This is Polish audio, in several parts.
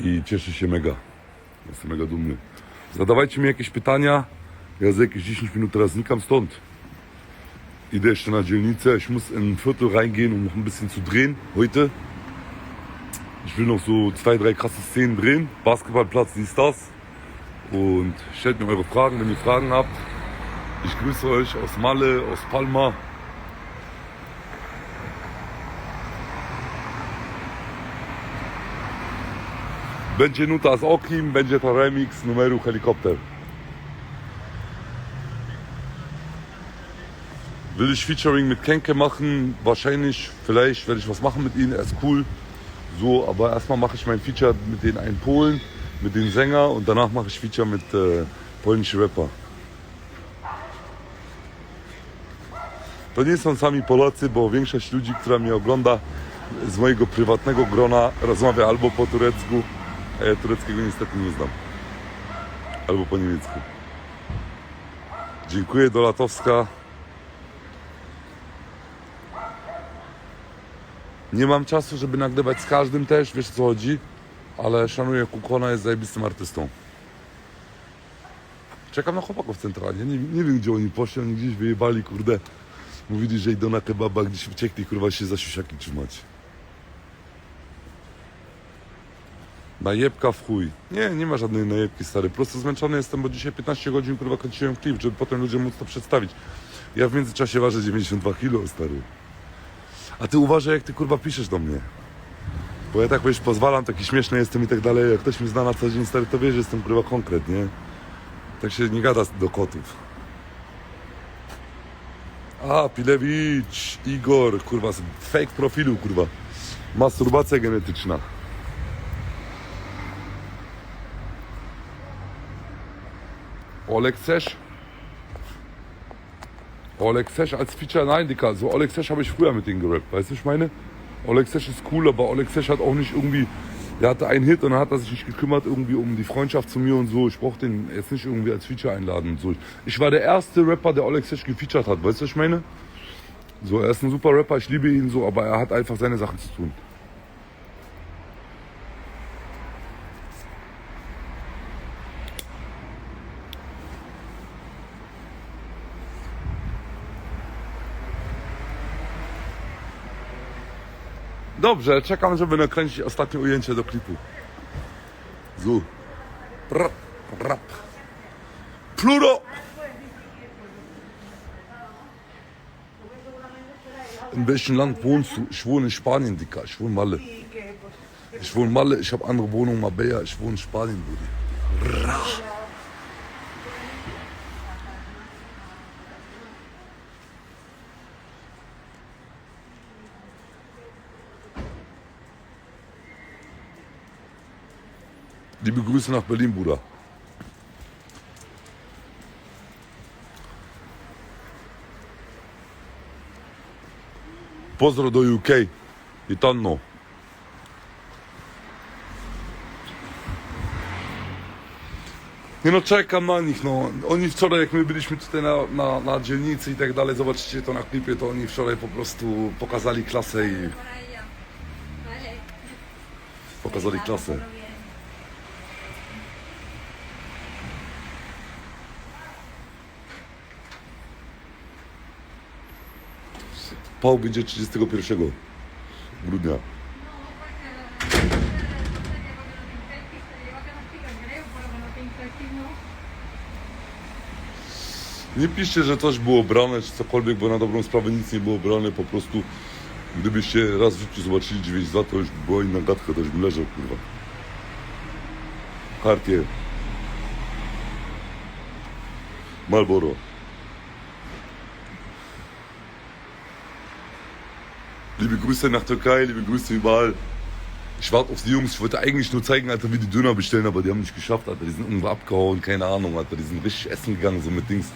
i cieszę się mega. Jestem mega dumny. Zadawajcie mi jakieś pytania. Ja za jakieś 10 minut teraz znikam stąd. Idę jeszcze na dzielnicę. Ich muss in ein Viertel reingehen, um noch ein bisschen zu drehen heute. Ich will noch so zwei, drei krasse Szenen drehen. Basketballplatz, dies, das. Und stellt mir eure Fragen, wenn ihr Fragen habt. Ich grüße euch aus Malle, aus Palma. Będzie nuta z Okim, będzie to remix numeru Helikopter. Will ich Featuring mit Kenke machen? Wahrscheinlich, vielleicht werde ich was machen mit ihnen, er ist cool. So, aber erstmal mache ich mein Feature mit den einen Polen, mit den Sänger und danach mache ich Feature mit äh, polnischen Rapper. To nie są sami Polacy, bo większość ludzi, która mnie ogląda z mojego prywatnego grona rozmawia albo po turecku, a ja tureckiego niestety nie znam. Albo po niemiecku. Dziękuję Dolatowska. Nie mam czasu, żeby nagrywać z każdym też, wiesz co chodzi, ale szanuję Kukona, jest zajebistym artystą. Czekam na chłopaków centralnie, nie, nie wiem gdzie oni poszli, oni gdzieś wyjebali, kurde. Mówili, że idą na kebaba, gdzieś uciekli, kurwa się za siusiaki trzymać. Najebka w chuj. Nie, nie ma żadnej najebki, stary. Po prostu zmęczony jestem, bo dzisiaj 15 godzin, kurwa, kręciłem klip, żeby potem ludziom móc to przedstawić. Ja w międzyczasie ważę 92 kilo, stary. A ty uważaj, jak ty, kurwa, piszesz do mnie. Bo ja tak, wiesz, pozwalam, taki śmieszny jestem i tak dalej. Jak ktoś mi zna na co dzień, stary, to wie, że jestem, kurwa, konkret, nie? Tak się nie gada do kotów. A, Pilewicz, Igor, kurwa, fake profilu, kurwa. Masturbacja genetyczna. Oleg chcesz? Oleg Sesh als Feature, nein, Dicker. So Oleg Sesh habe ich früher mit denen gerappt. Weißt du, ich meine? Oleg Sesh ist cool, aber Oleg Sesh hat auch nicht irgendwie. Der hatte einen Hit und dann hat er sich nicht gekümmert irgendwie um die Freundschaft zu mir und so. Ich brauche den jetzt nicht irgendwie als Feature einladen und so. Ich war der erste Rapper, der Oleg Sesh gefeatured hat. Weißt du, was ich meine? So, er ist ein super Rapper, ich liebe ihn so, aber er hat einfach seine Sachen zu tun. Dobrze, czekam, żeby nakręcić ostatnie ujęcie do klipu. Zu. Rap, rap. Pluro! In welchem Land wohnst du? Ich wohne in Spanien, Dicker. Ich wohne in Malle. Ich wohne in Malle, ich habe andere Wohnungen, Marbella. Ich wohne in Spanien, Brudi. Grüße nach Berlin, Bruder. Pozdro do UK i Tanno. Nie no, czekam na nich, no. Oni wczoraj, jak my byliśmy tutaj na, na, na dzielnicy i tak dalej, zobaczycie to na klipie, to oni wczoraj po prostu pokazali klasę i pokazali klasę. Pał będzie 31 grudnia. Nie piszcie, że coś było brane, czy cokolwiek, bo na dobrą sprawę nic nie było brane, po prostu gdybyście raz w życiu zobaczyli 9-2, to już by była inna gadka, to już bym leżał, kurwa. Cartier. Marlboro. Liebe Grüße nach Türkei, liebe Grüße überall. Ich warte auf die Jungs. Ich wollte eigentlich nur zeigen, Alter, wie die Döner bestellen, aber die haben nicht geschafft, Alter. Die sind irgendwo abgehauen, keine Ahnung, Alter. Die sind richtig essen gegangen, so mit Dings,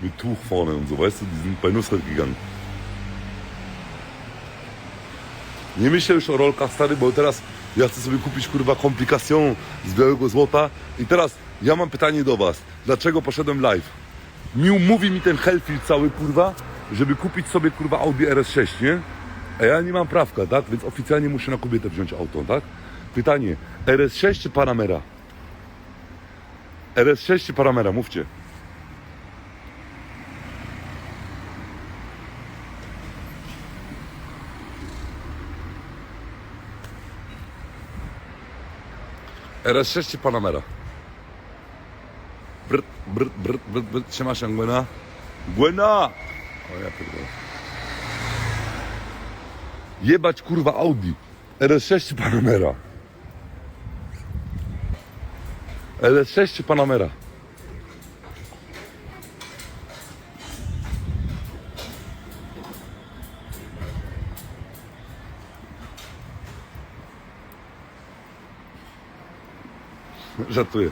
mit Tuch vorne und so, weißt du? Die sind bei Nusret gegangen. Nie myślę już o rolkach, stary, bo teraz ja chcę sobie kupić, kurwa, komplikacją z białego złota. I teraz ja mam pytanie do was. Dlaczego poszedłem live? Miu mówi mi ten Hellfield cały, kurwa, żeby kupić sobie, kurwa, Audi RS6, nie? A ja nie mam prawka, tak? Więc oficjalnie muszę na kobietę wziąć auto, tak? Pytanie, RS6 czy Panamera? RS6 czy Panamera? Mówcie. RS6 czy Panamera? Brr, brr, brr, brr, brr. Siema się, Gwena. Gwena! O ja pierdolę. Jebać kurwa Audi. RS6 czy Panamera? RS6 czy Panamera? Żartuję.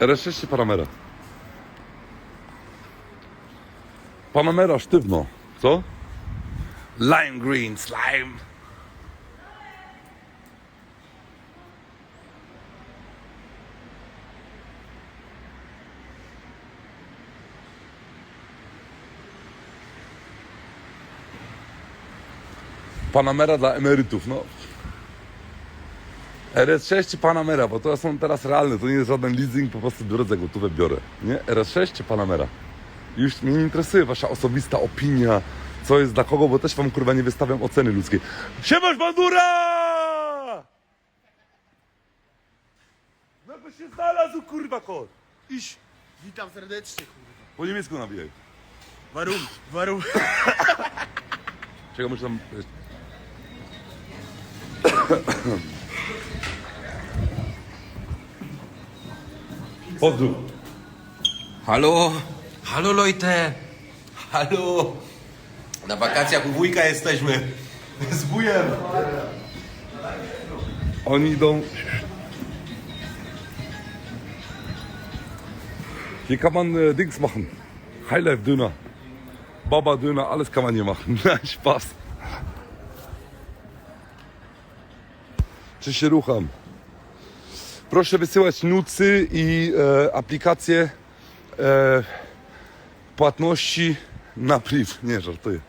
RS6 czy Panamera? Panamera sztywno. Co? Lime green, slime. Panamera dla emerytów, no. RS6 czy Panamera, bo to są teraz realne, to nie jest żaden leasing, po prostu biorę gotówę, biorę. Nie? RS6 czy Panamera? Już mnie nie interesuje wasza osobista opinia, co jest dla kogo, bo też wam kurwa nie wystawiam oceny ludzkiej. Siemasz bandura! No to się znalazł kurwa kot. Iść. Witam serdecznie, kurwa. Po niemiecku nawijaj. Warum? Warum? Czego muszę tam... Pozdrów. Halo, halo Leute, halo. Na wakacjach u wujka jesteśmy. Z wujem. Oni idą. Hier kann man äh, Dings machen. Highlife Döner. Baba Döner, alles kann man hier machen. Spaß. Czy się rucham? Proszę wysyłać nucy i e, aplikacje e, płatności na priv. Nie, żartuję.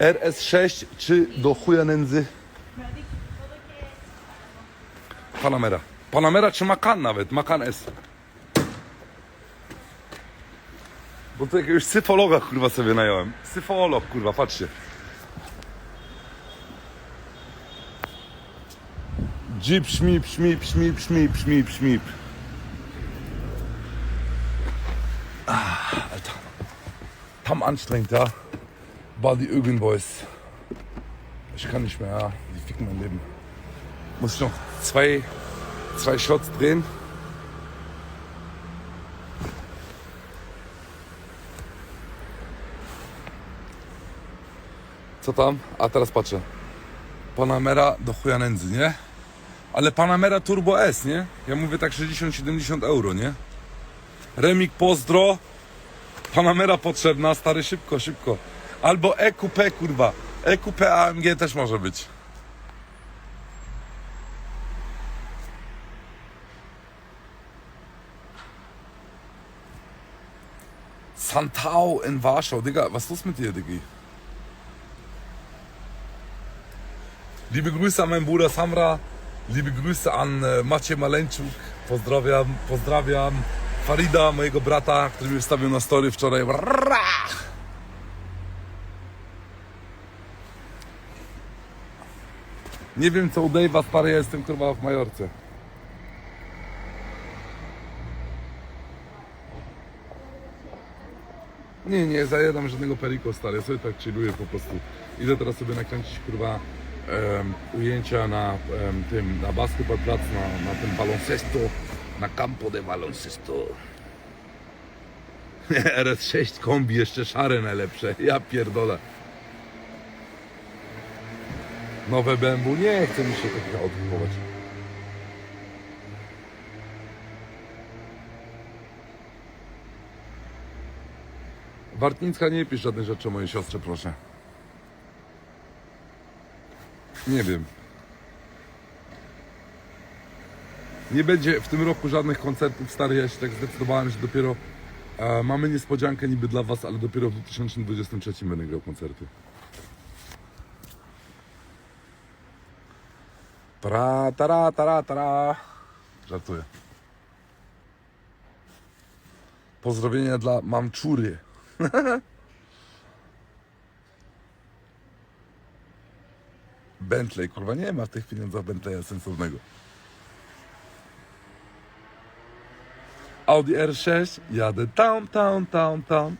RS6 czy do chuja nędzy? Panamera. Panamera czy Macan nawet, Macan S. Bo to jakiegoś syfologa kurwa sobie nająłem. Syfolog kurwa, patrzcie. Jeep, szmip, szmip, szmip, szmip, szmip, szmip. Ah, Alter. Tam anstrengend, ja. Body Ögen Boys. Ich kann nicht mehr, ja. Die ficken mein Leben. Muss ich noch zwei, zwei Shots drehen. Co tam? A teraz patrzę. Panamera do chuja nędzy, nie? Ale Panamera Turbo S, nie? Ja mówię tak 60-70 euro, nie? Remik pozdro. Panamera potrzebna, stary, szybko, szybko. Albo EQP, kurwa. EQP AMG też może być. Santau in Warschau. Digga, was ist los mit dir, Diggi? Liebe Grüße an meinen Bruder Samra. Liebe Grüße an e, Maciej Maleńczuk. Pozdrawiam, pozdrawiam. Farida, mojego brata, który mi wstawił na story wczoraj. Brrra! Nie wiem co u Dave'a, stary, ja jestem kurwa w Majorce. Nie, nie, zajadam żadnego periko, stary, ja sobie tak chilluję po prostu. Idę teraz sobie nakręcić, kurwa, em, ujęcia na em, tym, na basketball na, na tym baloncesto, na campo de baloncesto. RS6 kombi, jeszcze szare najlepsze, ja pierdolę. Nowe BMW, nie chce mi się takiego auto kupować. Wartnicka nie pisz żadnych rzeczy o mojej siostrze, proszę. Nie wiem. Nie będzie w tym roku żadnych koncertów starych. Ja się tak zdecydowałem, że dopiero e, mamy niespodziankę niby dla Was, ale dopiero w 2023 będę grał koncerty. Tra, tara, tara, tara. Żartuję. Pozdrowienia dla mamczury. Bentley, kurwa, nie ma w tych pieniądzach Bentleya sensownego. Audi R6, jadę tam, tam, tam, tam.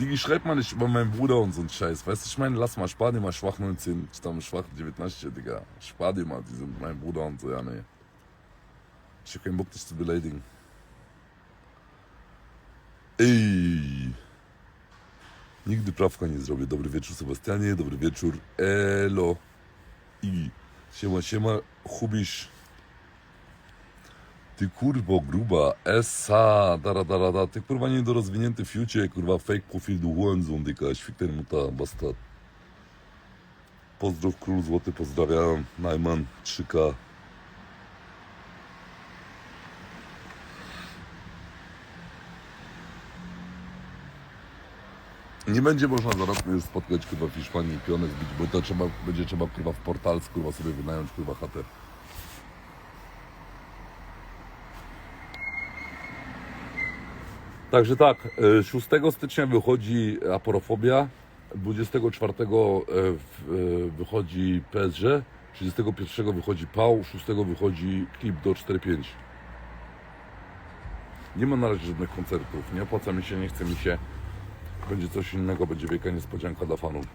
Digi, schreib mal nicht über meinen Bruder und so einen Scheiß. Weißt du, ich meine, lass mal, spar dir mal schwach 19, tam schwach 19, Digga. Spar dir mal, die sind mein Bruder und so, ja, nee. Ich hab keinen Bock, dich zu beleidigen. Ej! Nigdy prawka nie zrobię. Dobry wieczór Sebastianie, dobry wieczór Elo i siema siema Hubisz Ty kurwo gruba Essa dara dara da Ty kurwa niedorozwinięty fiucie kurwa fake profil du Hurensohn dyka Świkter muta bastard Pozdrow król złoty pozdrawiam. Najman 3K Nie będzie można za rok mnie spotkać kurwa w Hiszpanii pionę zbić, bo to trzeba, będzie trzeba kurwa w portal kurwa sobie wynająć kurwa chatę. Także tak, e, 6 stycznia wychodzi Aporofobia, 24 e, e, wychodzi PSG, 31 wychodzi Pał, 6 wychodzi klip do 4-5. Nie ma na razie żadnych koncertów, nie opłaca mi się, nie chce mi się. Będzie coś innego, będzie wielka niespodzianka dla fanów.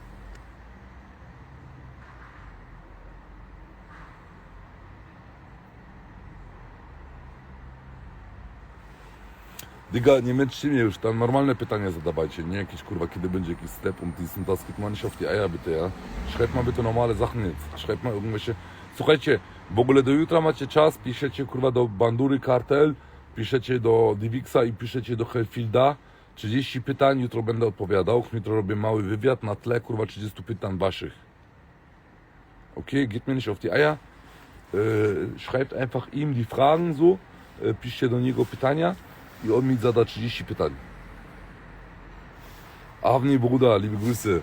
Diga, nie męczcie mnie już, tam normalne pytania zadawajcie, nie jakieś kurwa, kiedy będzie jakiś step und diesen, das gibt man nicht auf die Eier bitte, ja. Schreibt mal bitte normale Sachen jetzt, schreibt mal irgendwelche... Słuchajcie, w ogóle do jutra macie czas, piszecie kurwa do Bandury Kartel, piszecie do Divixa i piszecie do Hellfielda, 30 pytań, jutro będę odpowiadał, jutro robię mały wywiad na tle kurwa 30 pytań waszych. Okay, geht mir nicht auf die Eier. Schreibt einfach ihm die Fragen so, äh, piszcie do niego pytania i on mi zada 30 pytań. Avni Bruder, liebe Grüße.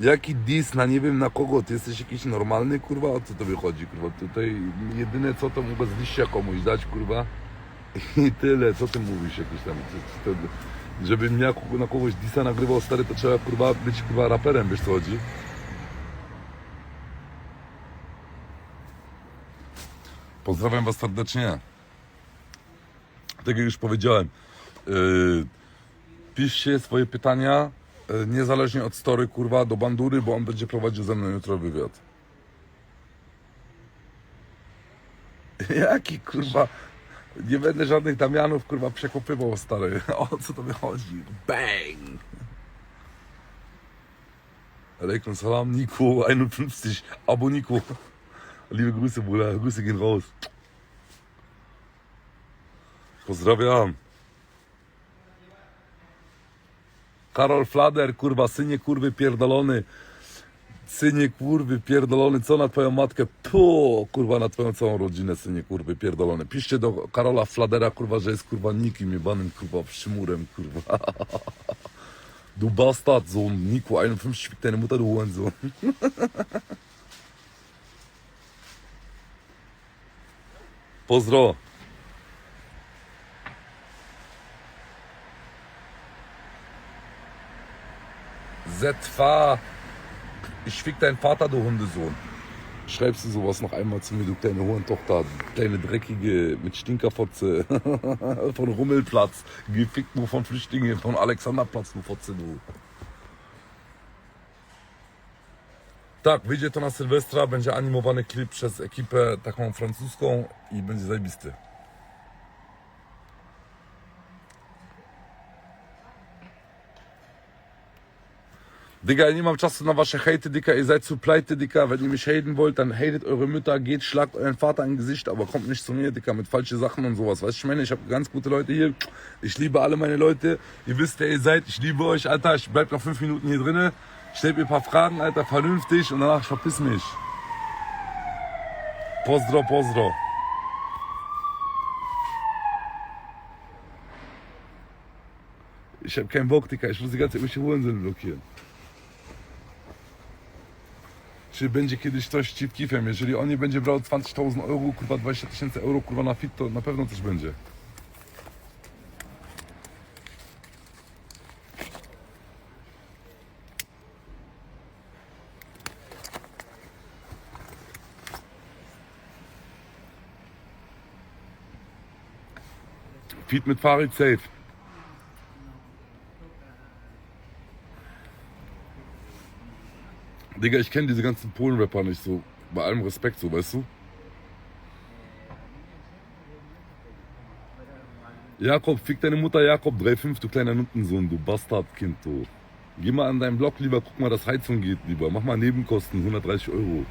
Jaki dis na nie wiem na kogo? Ty jesteś jakiś normalny, kurwa? O co tobie chodzi, kurwa? Tutaj jedyne co to mogę z liścia komuś dać, kurwa. I tyle, co ty mówisz jakiś tam. co- Żebym ja na kogoś disa nagrywał stary, to trzeba kurwa być kurwa raperem, wiesz co chodzi? Pozdrawiam was serdecznie. Tak jak już powiedziałem, yy, piszcie swoje pytania yy, niezależnie od story kurwa do bandury, bo on będzie prowadził ze mną jutro wywiad. Jaki kurwa nie będę żadnych Damianów kurwa przekopywał stary. O co to wychodzi? Bang! Alaikum salam, Nico 51. Abo Nico. Liebe Grüße, Bruder. Grüße gehen raus. Pozdrawiam. Karol Flader, kurwa, synie kurwy pierdolony. Synie kurwy pierdolony, co na twoją matkę? Po, kurwa, na twoją całą rodzinę, synie kurwy pierdolony. Piszcie do Karola Fladera, kurwa, że jest kurwa nikim jebanym, kurwa, przymurem, kurwa. Du Bastard, Sohn, Nico 51, fick deine Mutter, du Hurensohn. Pozdro. Zetwa. Ich fick deinen Vater, du Hundesohn. Schreibst du sowas noch einmal zu mir, du kleine Hurentochter, kleine dreckige mit Stinkerfotze von Rummelplatz, gefickt nur von Flüchtlingen von Alexanderplatz, du Fotze, du. Tak, wyjdzie to na Sylwestra, będzie animowany klip przez ekipę taką francuską i będzie zajebisty. Digga, ich nehme czasu na wasze hate, Digga. Ihr seid zu pleite, Digga. Wenn ihr mich haten wollt, dann hatet eure Mütter, geht, schlagt euren Vater in Gesicht, aber kommt nicht zu mir, Digga, mit falschen Sachen und sowas. Weißt du, ich meine, ich habe ganz gute Leute hier. Ich liebe alle meine Leute. Ihr wisst, wer ihr seid. Ich liebe euch, Alter. Ich bleib noch fünf Minuten hier drinnen. Stellt mir ein paar Fragen, Alter, vernünftig und danach ich verpiss mich. Pozdro, pozdro. Ich hab keinen Bock, Digga. Ich muss die ganze Zeit irgendwelche Hurensinn blockieren. Czy będzie kiedyś coś w kifem? Jeżeli on nie będzie brał 20 000 euro, kurwa 20 tysięcy euro, kurwa na fit, to na pewno coś będzie. Feed mit Farid safe. Digga, ich kenne diese ganzen Polen-Rapper nicht so. Bei allem Respekt, so, weißt du? Jakob, fick deine Mutter Jakob 3,5, du kleiner Nuttensohn, du Bastardkind, du. Geh mal an deinen Blog lieber, guck mal, dass Heizung geht lieber. Mach mal Nebenkosten, 130 Euro.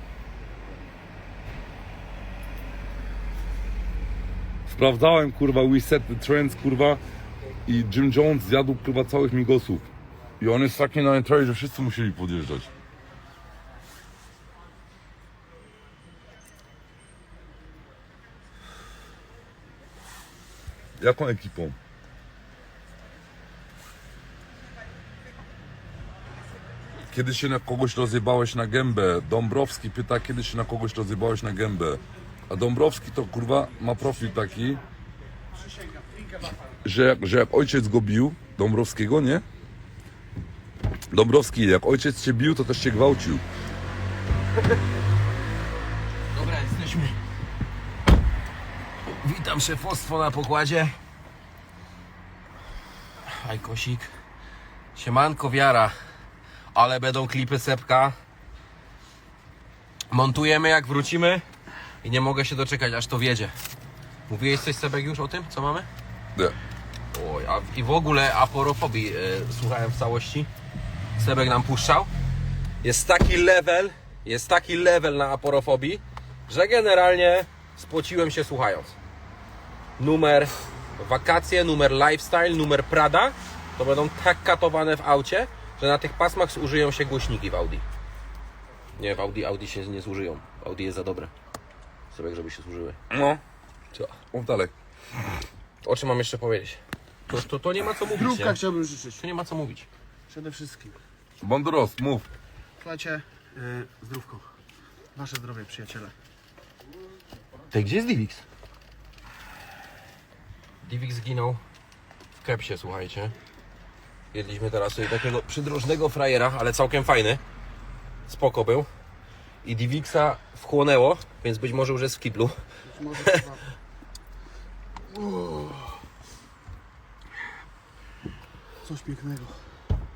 Sprawdzałem, kurwa, We Set The Trends, kurwa. I Jim Jones zjadł, kurwa, całych migosów. I on jest taki na entry, że wszyscy musieli podjeżdżać. Jaką ekipą? Kiedy się na kogoś rozjebałeś na gębę? Dąbrowski pyta, kiedy się na kogoś rozjebałeś na gębę? A Dąbrowski to kurwa ma profil taki, że że jak ojciec go bił, Dąbrowskiego, nie? Dąbrowski, jak ojciec cię bił, to też cię gwałcił. Witam szefostwo na pokładzie. Ajkosik. Siemanko wiara. Ale będą klipy sepka. Montujemy jak wrócimy. I nie mogę się doczekać aż to wiedzie. Mówiłeś coś Sebek już o tym, co mamy? Nie. Oj, a i w ogóle aporofobii e, słuchałem w całości. Sebek nam puszczał. Jest taki level, jest taki level na aporofobii, że generalnie spociłem się słuchając. Numer wakacje, numer lifestyle, numer Prada to będą tak katowane w aucie, że na tych pasmach zużyją się głośniki w Audi. Nie, w Audi, Audi się nie zużyją. Audi jest za dobre. Sebek, żeby się zużyły. No, Co? mów dalej. O czym mam jeszcze powiedzieć? To, to, to nie ma co mówić. Zdrówka Nie? chciałbym życzyć. To nie ma co mówić. Przede wszystkim. Bondoros, mów. Słuchajcie, yy, zdrówko. Wasze zdrowie, przyjaciele. Ty, gdzie jest Divix? Divix zginął w kepsie, słuchajcie. Jedliśmy teraz sobie takiego przydrożnego frajera, ale całkiem fajny. Spoko był. I Divixa wchłonęło, więc być może już jest w kiblu. Może chyba... Coś pięknego.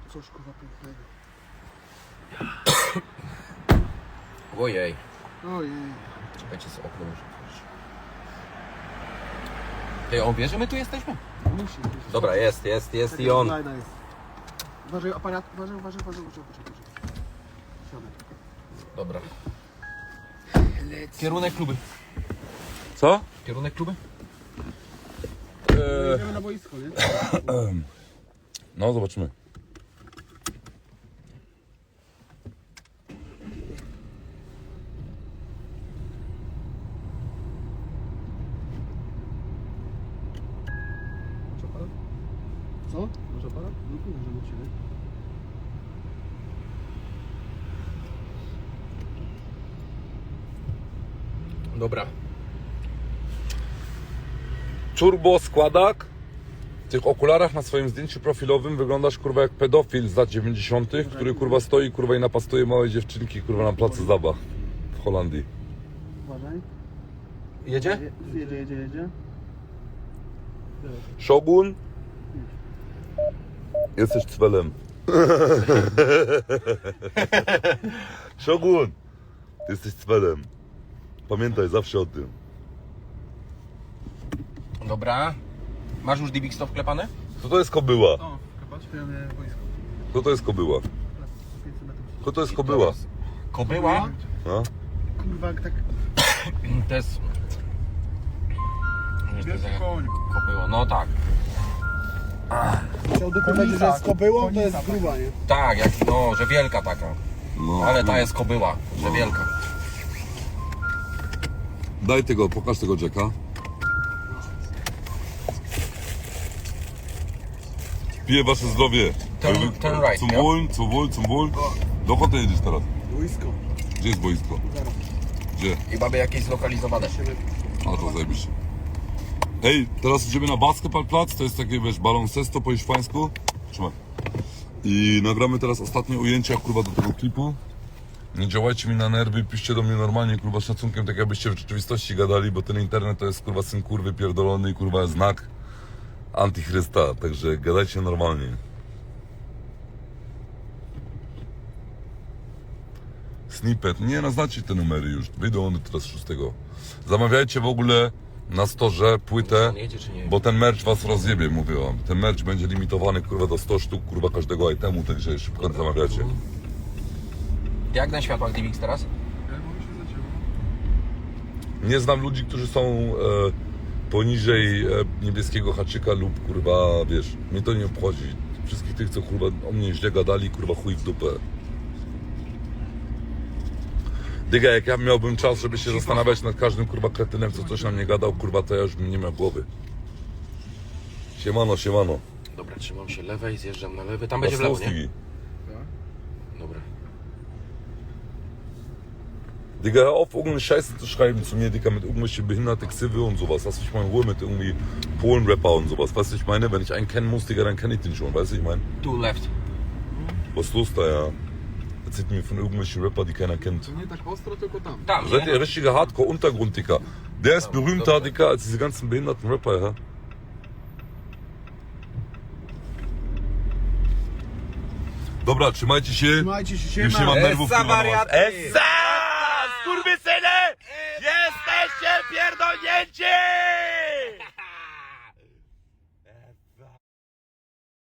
Coś kurwa pięknego. Ojej. Ojej. Czekajcie, z okno muszę. Ty, on wie, że my tu jesteśmy? Musi. musi. Dobra, jest, jest, jest i on. jest. Uważaj, aparat, uważaj, uważaj, uważaj, uważaj, uważaj. Dobra. Kierunek kluby. Co? Kierunek kluby? Jedziemy na boisko, nie? No, zobaczymy. Masz aparat? Co? Masz aparat? No kurwa, że do ciebie. Dobra. Turbo składak. W tych okularach na swoim zdjęciu profilowym wyglądasz kurwa jak pedofil z lat 90., który kurwa stoi kurwa i napastuje małe dziewczynki kurwa na placu zabaw w Holandii. Uważaj. Jedzie? Je- Jedzie, jedzie, jedzie. Shogun. Jesteś cwelem. Shogun. Ty jesteś cwelem. Pamiętaj zawsze o tym. Dobra. Masz już Divix to wklepane? Co to jest kobyła? O, miałem. Co to jest kobyła? 500 To to jest kobyła. Kobyła No. Kurwa, jak tak... to jest... Nie, to jest Wielki jaka koń. kobyła, no tak. Chciał dokumenty, że z kobyłą, to jest gruba, nie? Tak, jak, no, że wielka taka. no. Ale ta jest kobyła, że wielka. Daj tego, pokaż tego Jacka. Piję wasze zdrowie. Turn- turn right, Zum ja? Wohl, zum Wohl, zum Wohl. Dokąd ty jedziesz teraz? Boisko. Gdzie jest boisko? Gdzie? I mamy jakieś zlokalizowane. A to zajebiście. Ej, teraz idziemy na basketballplatz, to jest takie, wiesz, baloncesto po hiszpańsku. Trzymaj. I nagramy teraz ostatnie ujęcia, kurwa, do tego klipu. Nie działajcie mi na nerwy, piszcie do mnie normalnie, kurwa, szacunkiem, tak jakbyście w rzeczywistości gadali, bo ten internet to jest, kurwa, syn kurwy pierdolony i, kurwa, znak antychrysta, także gadajcie normalnie. Snippet, nie, no znacie te numery już, wyjdą one teraz 6. Zamawiajcie w ogóle na storze płytę, bo ten merch was rozjebie, mówię wam. Ten merch będzie limitowany, kurwa, do 100 sztuk, kurwa, każdego itemu, także szybko zamawiacie. Jak na światłach DivX teraz? Nie znam ludzi, którzy są e, poniżej e, niebieskiego haczyka lub kurwa, wiesz, mnie to nie obchodzi. Wszystkich tych, co kurwa o mnie źle gadali, kurwa chuj w dupę. Dyga, jak ja miałbym czas, żeby się zastanawiać nad każdym kurwa kretynem, co coś na mnie gadał, kurwa, to ja już bym nie miał głowy. Siemano, siemano. Dobra, trzymam się lewej, zjeżdżam na lewy. Tam będzie w lewo, nie? Digga, hör auf, irgendeine Scheiße zu schreiben zu mir, Digga, mit irgendwelche behinderte Xive und sowas. Lass mich mal in Ruhe mit irgendwie Polen-Rapper und sowas. Weißt du, ich meine, wenn ich einen kennen muss, Digga, dann kenne ich den schon. Weißt du, ich meine, Tu left. was ist los da, ja? Erzählt mir von irgendwelchen Rapper, die keiner kennt. Tam, Seid ihr richtiger Hardcore-Untergrund, Digga? Der ist berühmter, Digga, als diese ganzen behinderten Rapper, ja? Dobra, trzymajcie się. Trzymajcie się, Już nie mam nerwów, wariaty! Essa! engine!